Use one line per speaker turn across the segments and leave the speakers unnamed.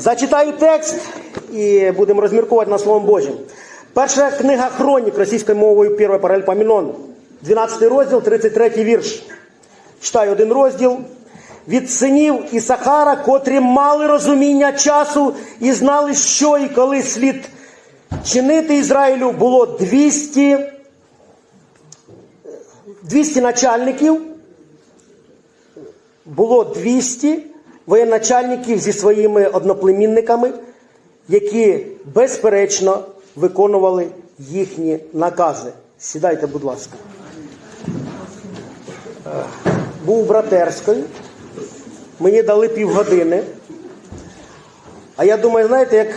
Зачитаю текст і будемо розмірковувати на Словом Божим. Перша книга Хронік російською мовою перший паралель Памінон. 12 розділ, 33 вірш. Читаю один розділ. Від синів Ісахара, котрі мали розуміння часу і знали, що і коли слід чинити Ізраїлю, було 200, 200 начальників, було 200 воєначальників зі своїми одноплемінниками, які безперечно виконували їхні накази. Сідайте, будь ласка. Е, Був у братерської, мені дали півгодини. А я думаю, знаєте, як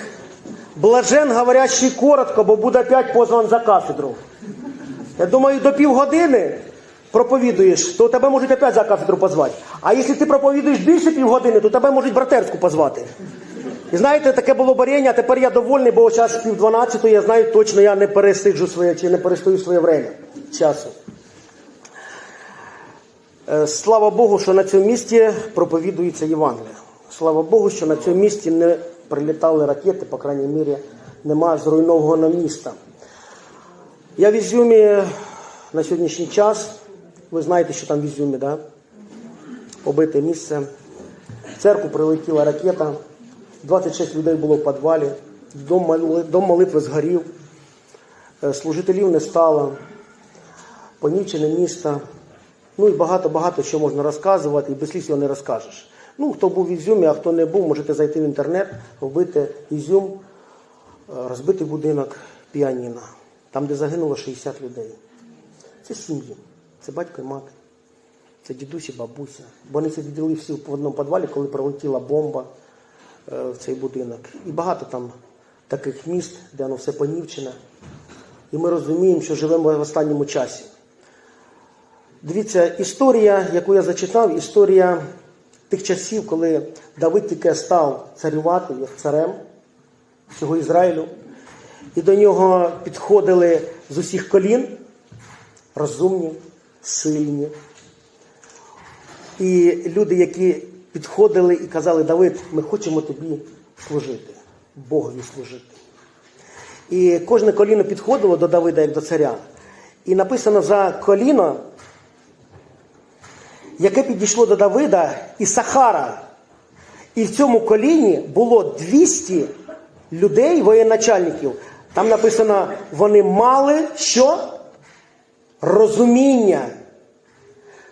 блажен, говорящий коротко, бо буде опять позван за кафедру. Я думаю, до півгодини проповідуєш, то тебе можуть опять за кафедру позвати. А якщо ти проповідуєш більше півгодини, то тебе можуть братерську позвати. І знаєте, таке було боріння, а тепер я довольний, бо зараз пів дванадцятої, я знаю точно, я не пересиджу своє чи не перестаю своє время часу. Е, Слава Богу, що на цьому місці проповідується Євангелія. Слава Богу, що на цьому місці не прилітали ракети, по крайній мірі, немає зруйнованого міста. Я в Ізюмі на сьогоднішній час, ви знаєте, що там в Ізюмі, да? побите місце. В церкву прилетіла ракета, 26 людей було в підвалі, дом, моли- дом молитви згорів, Е, служителів не стало, понівчене місто. Ну і багато-багато що можна розказувати, і без слів його не розкажеш. Ну, хто був в Ізюмі, а хто не був, можете зайти в інтернет, вбити Ізюм, е, розбитий будинок піаніна, там, де загинуло 60 людей. Це сім'ї, це батько і мати, це дідусь і бабуся. Бо вони сиділи всі в одному підвалі, коли прилетіла бомба е, в цей будинок. І багато там таких міст, де воно все понівчене. І ми розуміємо, що живемо в останньому часі. Дивіться, історія, яку я зачитав, історія тих часів, коли Давид тільки став царювати як царем всього Ізраїлю, і до нього підходили з усіх колін розумні, сильні. І люди, які підходили і казали, Давид, ми хочемо тобі служити, Богові служити. І кожне коліно підходило до Давида як до царя. І написано за коліно, яке підійшло до Давида і Сахара. І в цьому коліні було 200 людей, воєначальників. Там написано, вони мали що? Розуміння.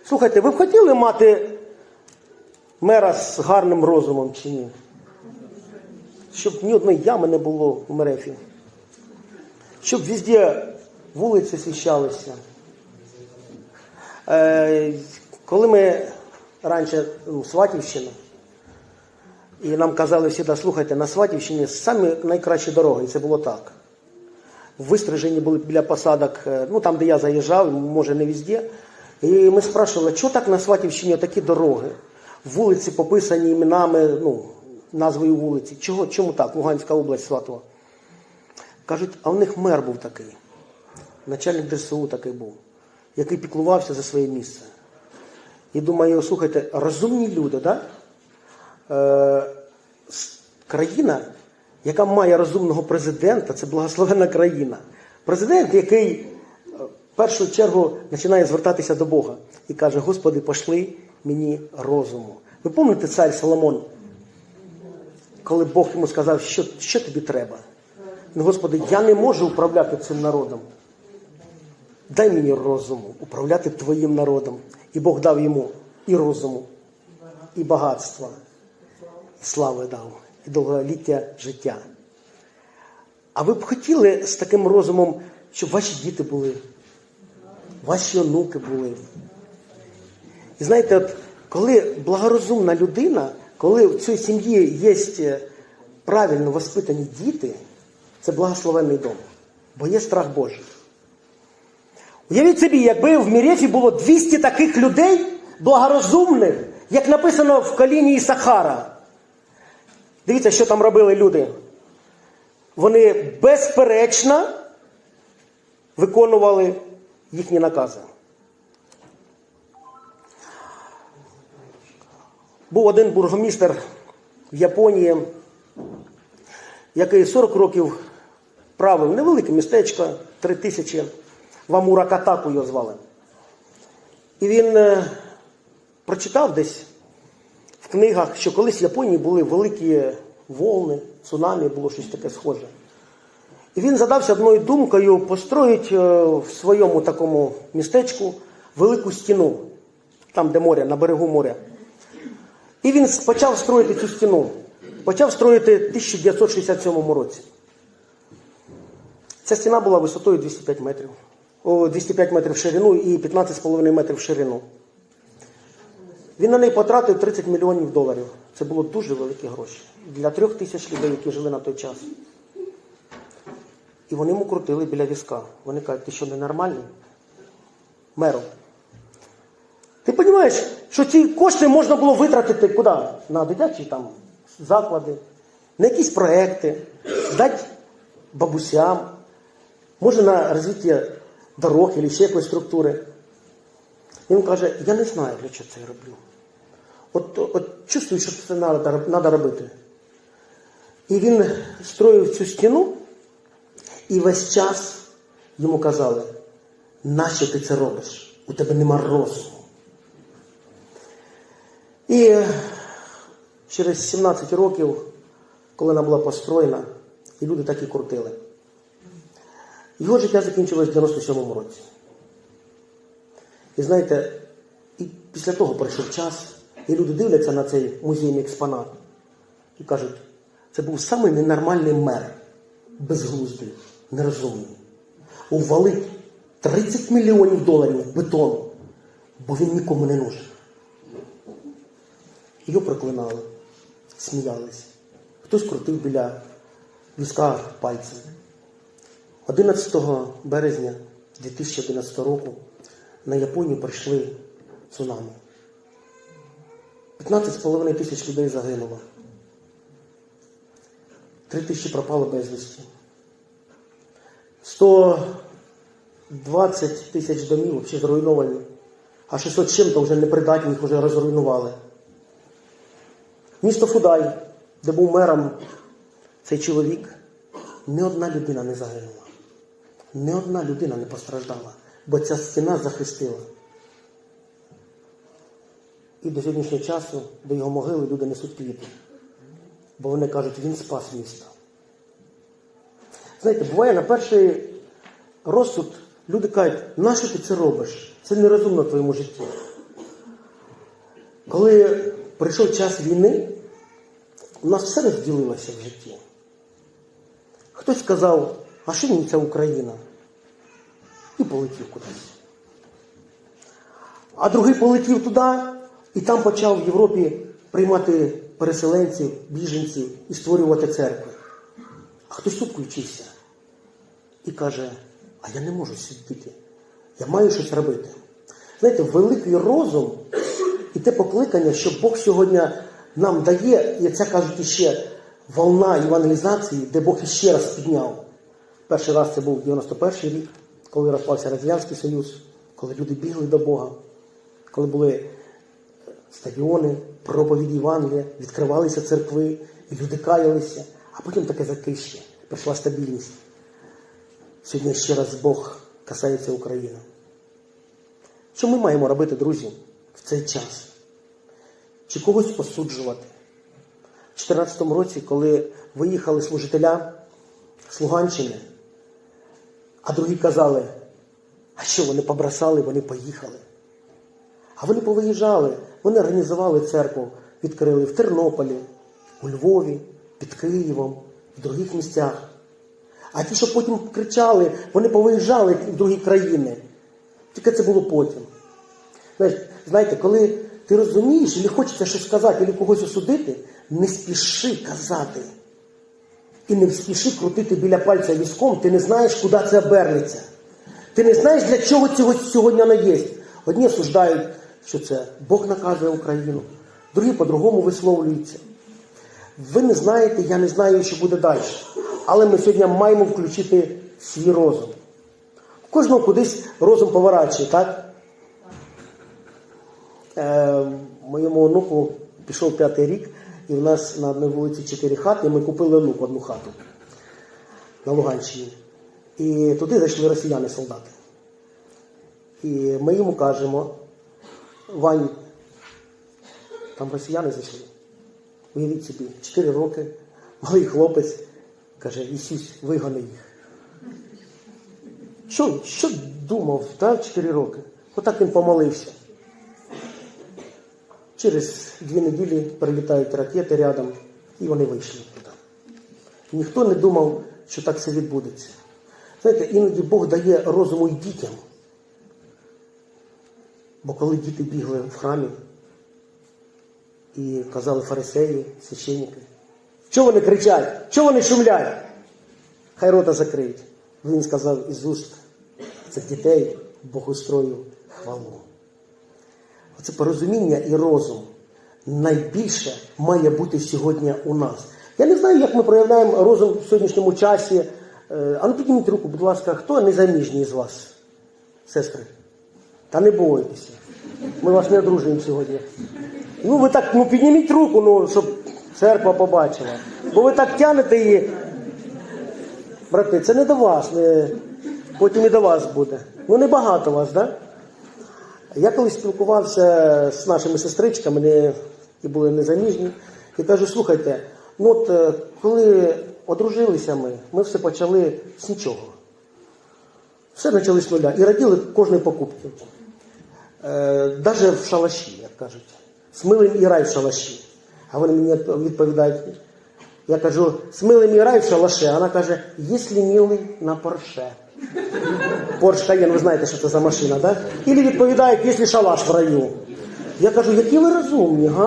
Слухайте, ви б хотіли мати мера з гарним розумом чи ні? Щоб ні одної ями не було в Мерефі. Щоб везде вулиці свіщалися. Е, коли ми раніше ну, Сватівщина, і нам казали всі, слухайте, на Сватівщині самі найкращі дороги, і це було так. Вистрижені були біля посадок, е, ну там, де я заїжджав, може не везде. І ми спрашивали, що так на Сватівщині такі дороги? Вулиці пописані іменами, ну, назвою вулиці. Чого, чому так? Луганська область Сватова. Кажуть, а в них мер був такий, начальник ДСУ такий був, який піклувався за своє місце. І думаю, слухайте, розумні люди, да? е, країна, яка має розумного президента, це благословена країна. Президент, який е, в першу чергу починає звертатися до Бога і каже: Господи, пошли мені розуму. Ви пам'ятаєте цар Соломон, коли Бог йому сказав, що, що тобі треба? Ну, Господи, я не можу управляти цим народом. Дай мені розуму управляти твоїм народом. І Бог дав йому і розуму, і багатства, і слави дав, довголіття життя. А ви б хотіли з таким розумом, щоб ваші діти були, ваші онуки були. І знаєте, от коли благорозумна людина, коли в цій сім'ї є е, правильно воспитані діти, це благословенний дом, бо є страх Божий. Уявіть собі, якби в Мірефі було 200 таких людей, благорозумних, як написано в коліні Ісахара. Дивіться, що там робили люди. Вони безперечно виконували їхні накази. Був один бургомістер в Японії, який 40 років правив невелике містечко, 3 тисячі, Вамура Катаку його звали. І він е, прочитав десь книгах, що колись в Японії були великі волни, цунамі, було щось таке схоже. І він задався одною думкою построїть е, в своєму такому містечку велику стіну, там, де море, на берегу моря. І він почав строїти цю стіну. Почав строїти в 1967 році. Ця стіна була висотою 205 метрів. О, 205 метрів в ширину і 15,5 метрів в ширину. Він на неї потратив 30 мільйонів доларів. Це було дуже великі гроші для трьох тисяч людей, які жили на той час. І вони йому крутили біля візка. Вони кажуть, ти що ненормальний? Мером. Ти розумієш, що ці кошти можна було витратити куди? На дитячі там заклади, на якісь проекти, дати бабусям, може на розвиття дорог або ще якоїсь структури. Він каже, я не знаю, для чого це я роблю. От, от чувствую, що це треба робити. І він строїв цю стіну, і весь час йому казали, нащо ти це робиш? У тебе нема розуму. І через 17 років, коли вона була построєна, і люди так і крутили. Його життя закінчилось в 97-му році. І знаєте, і після того пройшов час, і люди дивляться на цей музейний експонат і кажуть, це був самий ненормальний мер, безглуздий, нерозумний. Увалить 30 мільйонів доларів бетону, бо він нікому не нужен. Його проклинали, сміялись. Хтось крутив біля візка пальцем. 11 березня 2011 року на Японію прийшли цунамі. 15,5 тисяч людей загинуло. 3 тисячі пропало безвісті. 120 тисяч домів взагалі зруйновані, а 600 чим-то вже непридатні, їх вже розруйнували. Місто Фудай, де був мером цей чоловік, ні одна людина не загинула. Ні одна людина не постраждала, бо ця стіна захистила. І до сьогоднішнього часу до його могили люди несуть квіти. Бо вони кажуть, він спас місто. Знаєте, буває на перший розсуд люди кажуть, нащо ти це робиш? Це нерозумно в твоєму житті. Коли прийшов час війни, у нас все розділилося в житті. Хтось сказав, а що мені ця Україна? І полетів кудись. А другий полетів туди і там почав в Європі приймати переселенців, біженців і створювати церкви. А хтось тут включився і каже, а я не можу сидіти, я маю щось робити. Знаєте, великий розум і те покликання, що Бог сьогодні нам дає, і це кажуть іще волна евангелізації, де Бог іще раз підняв. Перший раз це був 91 рік, коли розпався Радянський Союз, коли люди бігли до Бога, коли були стадіони, проповіді Євангелія, відкривалися церкви, і люди каялися, а потім таке затище, прийшла стабільність. Сьогодні ще раз Бог касається України. Що ми маємо робити, друзі, в цей час? Чи когось осуджувати? У 2014 році, коли виїхали служителя з Луганщини, а другі казали, а що вони побросали, вони поїхали. А вони повиїжджали, вони організували церкву, відкрили в Тернополі, у Львові, під Києвом, в других місцях. А ті, що потім кричали, вони повиїжджали в другі країни. Тільки це було потім. Знаєте, коли ти розумієш і хочеться щось сказати, або когось осудити, не спіши казати. І не спіши крутити біля пальця візком, ти не знаєш, куди це обернеться. Ти не знаєш, для чого цього сьогодні воно є. Одні осуждають, що це Бог наказує Україну, другі по-другому висловлюються. Ви не знаєте, я не знаю, що буде далі. Але ми сьогодні маємо включити свій розум. Кожного кудись розум поворачує, так? Е, моєму онуку пішов п'ятий рік, і в нас на одній вулиці чотири хати, і ми купили лук одну хату на Луганщині. І туди зайшли росіяни солдати. І ми йому кажемо, Вань, там росіяни зайшли. Уявіть собі, 4 роки, малий хлопець каже, Ісус, вигони їх. Що, що думав, так, 4 роки? Отак він помолився. Через дві неділі прилітають ракети рядом, і вони вийшли туди. Ніхто не думав, що так все відбудеться. Знаєте, іноді Бог дає розуму й дітям. Бо коли діти бігли в храмі і казали фарисеї, священники, що вони кричать? Що вони шумлять? Хай рота закриють. Він сказав із уст цих дітей Бог устроїв хвалу. Оце порозуміння і розум найбільше має бути сьогодні у нас. Я не знаю, як ми проявляємо розум в сьогоднішньому часі. Е, А ну підніміть руку, будь ласка, хто незаміжній з вас, сестри? Та не бойтеся. Ми вас не одружуємо сьогодні. Ну ви так, ну підніміть руку, ну, щоб церква побачила. Бо ви так тянете її. Брати, це не до вас, не... потім і до вас буде. Ну небагато вас, так? Да? Я колись спілкувався з нашими сестричками, вони і були незаміжні, і кажу, слухайте, ну от е, коли одружилися ми, ми все почали з нічого. Все почали з нуля. І раділи кожної покупки. Е, Даже в шалаші, як кажуть. Смилим і рай в шалаші. А вони мені відповідають, я кажу, смилим і рай в шалаші, вона каже, якщо милий на порше. Порш Каєн, ви знаєте, що це за машина? Да? Ілі відповідають, якщо шалаш в раю. Я кажу, які ви розумні, га?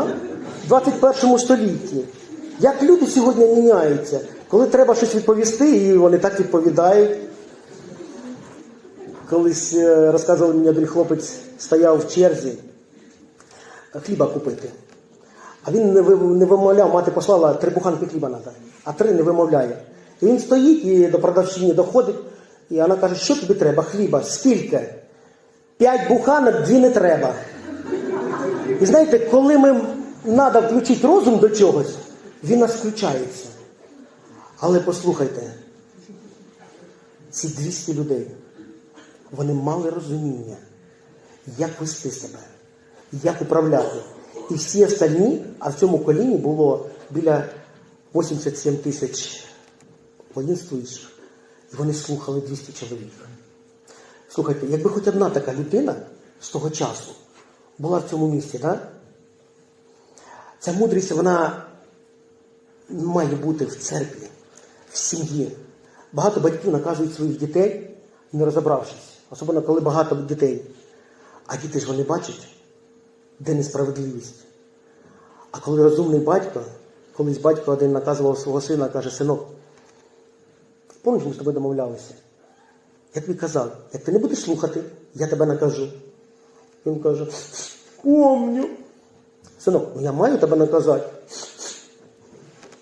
В 21 столітті. Як люди сьогодні міняються, коли треба щось відповісти, і вони так відповідають. Колись е, розказував мені один хлопець, стояв в черзі хліба купити. А він не не вимовляв, мати послала три буханки хліба надо, а три не вимовляє. І він стоїть і до продавчині доходить, і вона каже, що тобі треба? Хліба? Скільки? П'ять буханок, дві не треба. І знаєте, коли ми треба включити розум до чогось, він нас включається. Але послухайте, ці 200 людей, вони мали розуміння, як вести себе, як управляти. І всі остальні, а в цьому коліні було біля 87 тисяч воїнствуючих, і вони слухали 200 чоловік. Слухайте, якби хоч одна така людина з того часу була в цьому місці, да? ця мудрість, вона має бути в церкві, в сім'ї. Багато батьків наказують своїх дітей, не розібравшись, особливо коли багато дітей. А діти ж вони бачать, де несправедливість. А коли розумний батько, колись батько один наказував свого сина, каже, синок, пам'ятаєш, ми з тобою домовлялися. Я тобі казав, як ти не будеш слухати, я тебе накажу. Він каже, помню. Синок, ну я маю тебе наказати.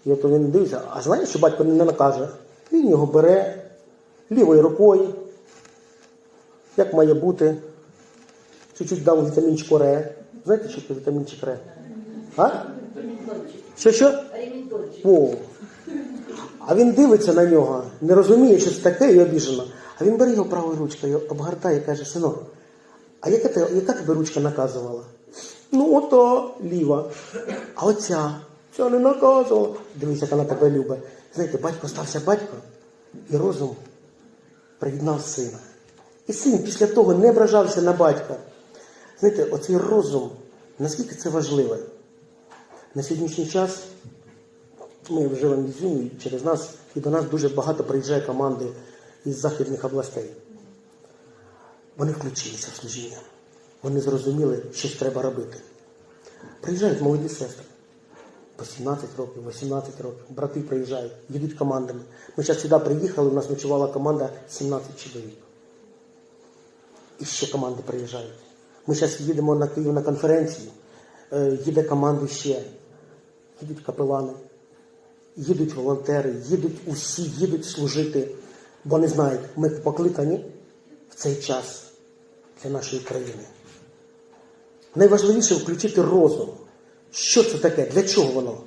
І от він дивиться, а знаєш, що батько не накаже? Він його бере лівою рукою, як має бути. Чуть-чуть дав вітамінчику Ре. Знаєте, що це вітамінчик Ре? А? Що що? О. А він дивиться на нього, не розуміє, що це таке і обіжено. А він бере його правою ручкою, обгортає і каже, синок, а яка, те- яка тебе ручка наказувала? Ну, ото ліва. А оця, ця не наказувала. Дивись, як вона тебе любить. Знаєте, батько стався батько, і розум приєднав сина. І син після того не вражався на батька. Знаєте, оцей розум, наскільки це важливо. На сьогоднішній час ми живемо в Ізюмі, і через нас і до нас дуже багато приїжджає команди із західних областей. Вони включилися в служіння. Вони зрозуміли, що треба робити. Приїжджають молоді сестри. По 17 років, 18 років. Брати приїжджають, їдуть командами. Ми зараз сюди приїхали, у нас ночувала команда 17 чоловік. І ще команди приїжджають. Ми зараз їдемо на Київ на конференцію. Е, їде команди ще. Їдуть капелани, їдуть волонтери, їдуть усі, їдуть служити, бо не знають, ми покликані в цей час для нашої країни. Найважливіше включити розум. Що це таке? Для чого воно?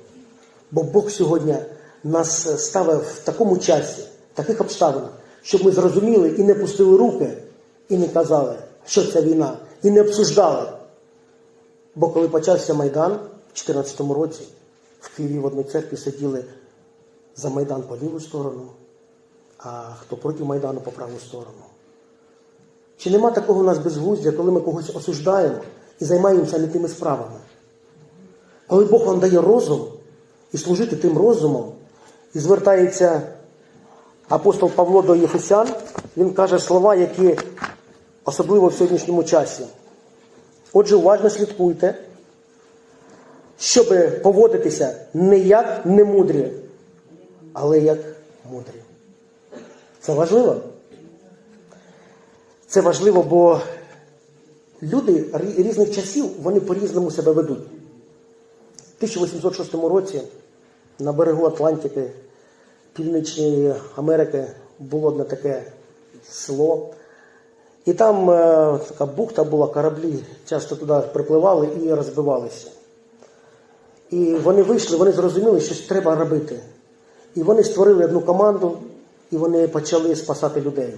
Бо Бог сьогодні нас ставив в такому часі, в таких обставинах, щоб ми зрозуміли і не пустили руки, і не казали, що це війна, і не обсуждали. Бо коли почався Майдан в 2014 році, в Києві в одній церкві сиділи за Майдан по ліву сторону, а хто проти Майдану по праву сторону. Чи нема такого в нас безглуздя, коли ми когось осуждаємо і займаємося не тими справами? Коли Бог вам дає розум і служити тим розумом, і звертається апостол Павло до Єфесян, він каже слова, які особливо в сьогоднішньому часі. Отже, уважно слідкуйте, щоб поводитися не як немудрі, але як мудрі. Це важливо. Це важливо, бо люди різних часів вони по-різному себе ведуть. В 1806 році на берегу Атлантики, Північної Америки було одне таке село. І там е, така бухта була, кораблі часто туди припливали і розбивалися. І вони вийшли, вони зрозуміли, що треба робити. І вони створили одну команду, і вони почали спасати людей.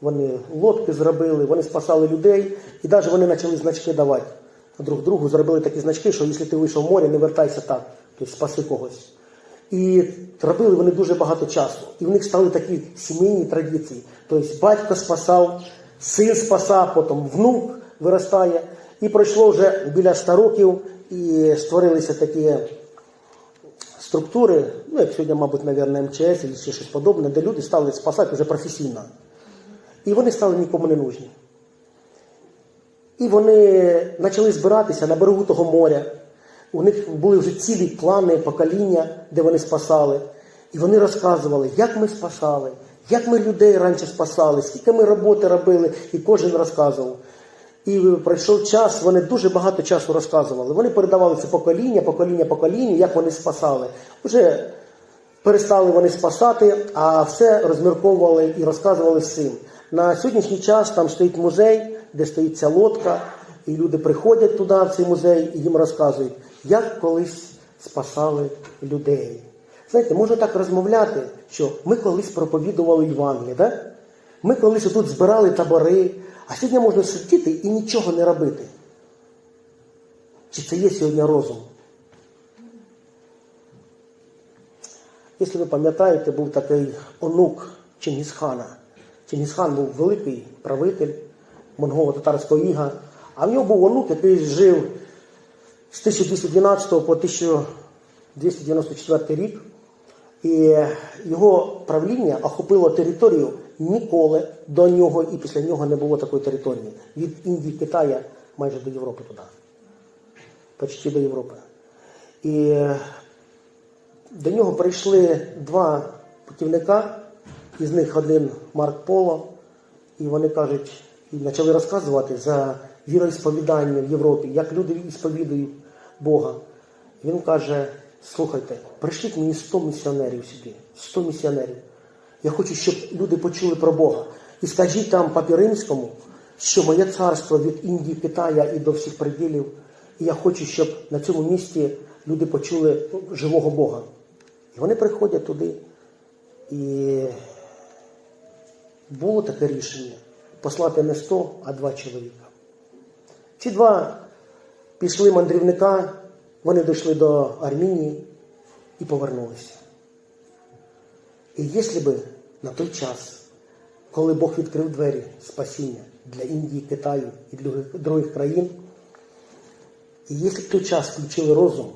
Вони лодки зробили, вони спасали людей, і навіть вони почали значки давати. Друг другу зробили такі значки, що якщо ти вийшов в море, не вертайся так, тобто спаси когось. І робили вони дуже багато часу. І в них стали такі сімейні традиції. Тобто батько спасав, син спасав, потім внук виростає. І пройшло вже біля 100 років, і створилися такі структури, ну як сьогодні, мабуть, мабуть, МЧС чи ще щось подобне, де люди стали спасати вже професійно. І вони стали нікому не нужні. І вони почали збиратися на берегу того моря. У них були вже цілі клани, покоління, де вони спасали. І вони розказували, як ми спасали, як ми людей раніше спасали, скільки ми роботи робили, і кожен розказував. І пройшов час, вони дуже багато часу розказували. Вони передавали це покоління, покоління, покоління, як вони спасали. Уже перестали вони спасати, а все розмірковували і розказували всім. На сьогоднішній час там стоїть музей, де стоїть ця лодка, і люди приходять туди, в цей музей, і їм розказують, як колись спасали людей. Знаєте, можна так розмовляти, що ми колись проповідували Євангеліє, да? ми колись тут збирали табори, а сьогодні можна сидіти і нічого не робити. Чи це є сьогодні розум? Якщо ви пам'ятаєте, був такий онук Чингісхана. Чингісхан був великий правитель монголо-татарського іга, а в нього був онук, який жив з 1212 по 1294 рік. І його правління охопило територію ніколи до нього і після нього не було такої території. Від Індії, Китая майже до Європи туди. Почти до Європи. І до нього прийшли два путівника, із них один Марк Поло, і вони кажуть, і почали розказувати за віроісповідання в Європі, як люди сповідують Бога. Він каже: слухайте, пришліть мені 100 місіонерів сюди, 100 місіонерів. Я хочу, щоб люди почули про Бога. І скажіть там папі римському, що моє царство від Індії, Китая і до всіх приділів. І я хочу, щоб на цьому місці люди почули живого Бога. І вони приходять туди. І було таке рішення послати не 100, а два чоловіка. Ці два пішли мандрівника, вони дійшли до Армінії і повернулися. І якщо б на той час, коли Бог відкрив двері спасіння для Індії, Китаю і для других країн, і якщо б той час включили розум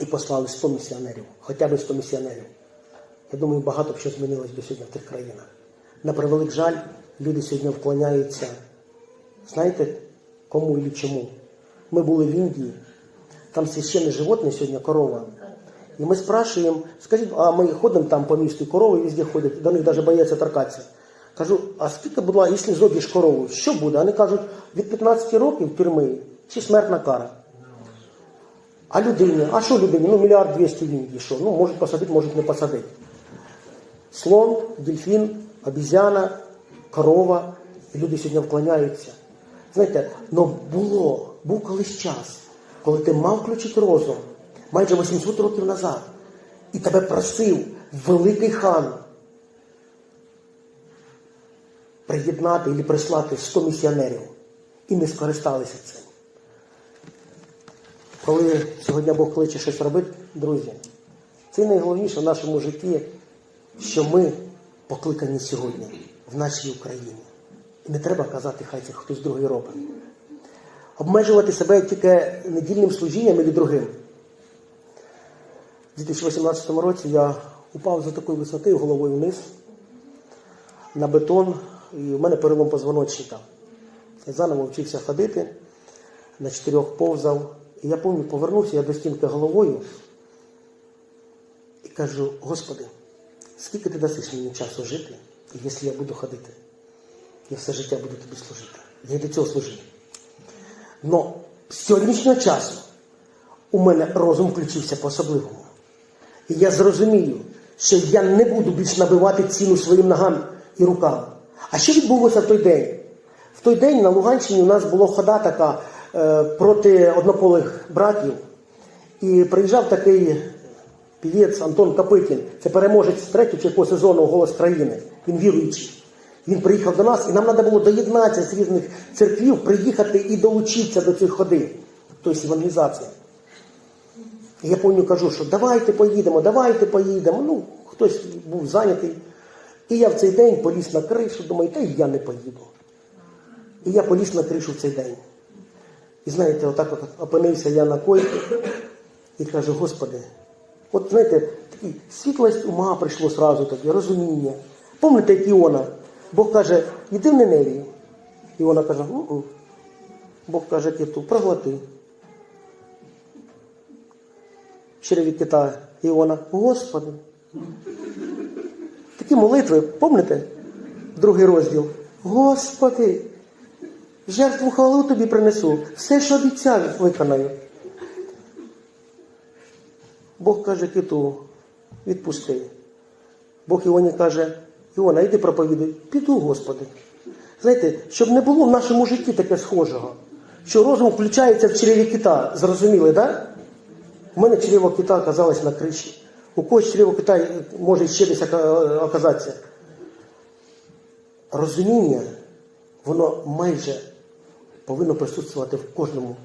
і послали 100 місіонерів, хоча б 100 місіонерів, я думаю, багато б що змінилось би сьогодні в тих країнах. На превелик жаль, люди сьогодні вклоняються. Знаєте, кому і чому? Ми були в Індії, там священне животне сьогодні корова. І ми спрашуємо, скажіть, а ми ходимо там по місту, і корови везде ходять, до них навіть бояться торкатися. Кажу, а скільки, ласка, якщо зоб'єш корову, що буде? Вони кажуть, від 15 років тюрми чи смертна кара. А людині, а що людині? Ну, мільярд двісті в Індії, що? Ну, можуть посадити, можуть не посадити. Слон, дельфін, обізяна, корова. І люди сьогодні вклоняються. Знаєте, ну було, був колись час, коли ти мав включити розум, майже 800 років назад. І тебе просив великий хан приєднати і прислати 100 місіонерів. І не скористалися цим. Коли сьогодні Бог кличе щось робити, друзі, це найголовніше в нашому житті, що ми покликані сьогодні в нашій Україні. І не треба казати, хай це хтось другий робить. Обмежувати себе тільки недільним служінням і другим. У 2018 році я упав за такої висоти головою вниз на бетон, і в мене перелом позвоночника. Я заново вчився ходити, на чотирьох повзав. І я пам'ятаю, повернувся я до стінки головою і кажу, Господи, скільки ти дасиш мені часу жити, якщо я буду ходити? Я все життя буду тобі служити. Я й до цього служив. Но з сьогоднішнього часу у мене розум включився по-особливому. І я зрозумію, що я не буду більш набивати ціну своїм ногам і рукам. А що відбулося в той день? В той день на Луганщині у нас була хода така е, проти однополих братів. І приїжджав такий півець Антон Капитін, це переможець третього чи якого сезону Голос країни. Він віруючий. Він приїхав до нас, і нам треба було доєднатися з різних церквів, приїхати і долучитися до цієї ходи, тобто евангелізації. Я пам'ятаю, кажу, що давайте поїдемо, давайте поїдемо. Ну, хтось був зайнятий. І я в цей день поліз на кришу, думаю, та й я не поїду. І я поліз на кришу в цей день. І знаєте, отак от опинився я на койці і кажу, Господи, от знаєте, світлость ума прийшло сразу таке, розуміння. Пам'ятаєте, як Іона? Бог каже, йди в Неневію. Іона каже, у Бог каже, киту, проглоти. череві кита Іона, Господи. Такі молитви, пам'ятаєте? Другий розділ. Господи, жертву хвалу тобі принесу, все, що обіцяв, виконаю. Бог каже киту, відпусти. Бог Іоні каже, Іона, йди проповідуй. Піду, Господи. Знаєте, щоб не було в нашому житті таке схожого, що розум включається в череві кита. Зрозуміли, так? Да? У мене чрево кита оказалось на криші. У когось чрево кита може ще десь оказатися. Розуміння, воно майже повинно присутствувати в кожному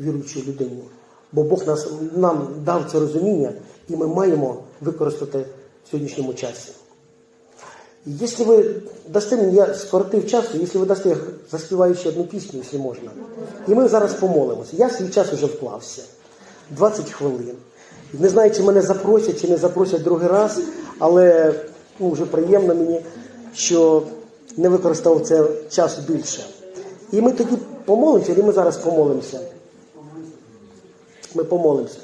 віруючій людині. Бо Бог нас, нам дав це розуміння, і ми маємо використати в сьогоднішньому часі. Якщо ви дасте мені, я скоротив часу, якщо ви дасте, я заспіваю ще одну пісню, якщо можна. І ми зараз помолимося. Я свій час вже вклався. 20 хвилин. Не знаю, чи мене запросять, чи не запросять другий раз, але ну, вже приємно мені, що не використав це час більше. І ми тоді помолимося, і ми зараз помолимося. Ми помолимося.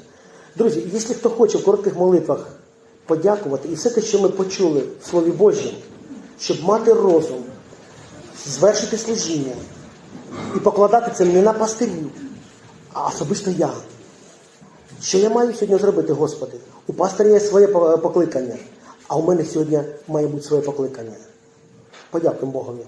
Друзі, якщо хто хоче в коротких молитвах подякувати, і все те, що ми почули в Слові Божому, щоб мати розум, звершити служіння і покладати це не на пастирів, а особисто я. Що я маю сьогодні зробити, Господи? У пастиря є своє покликання, а у мене сьогодні має бути своє покликання. Подякуємо Богові.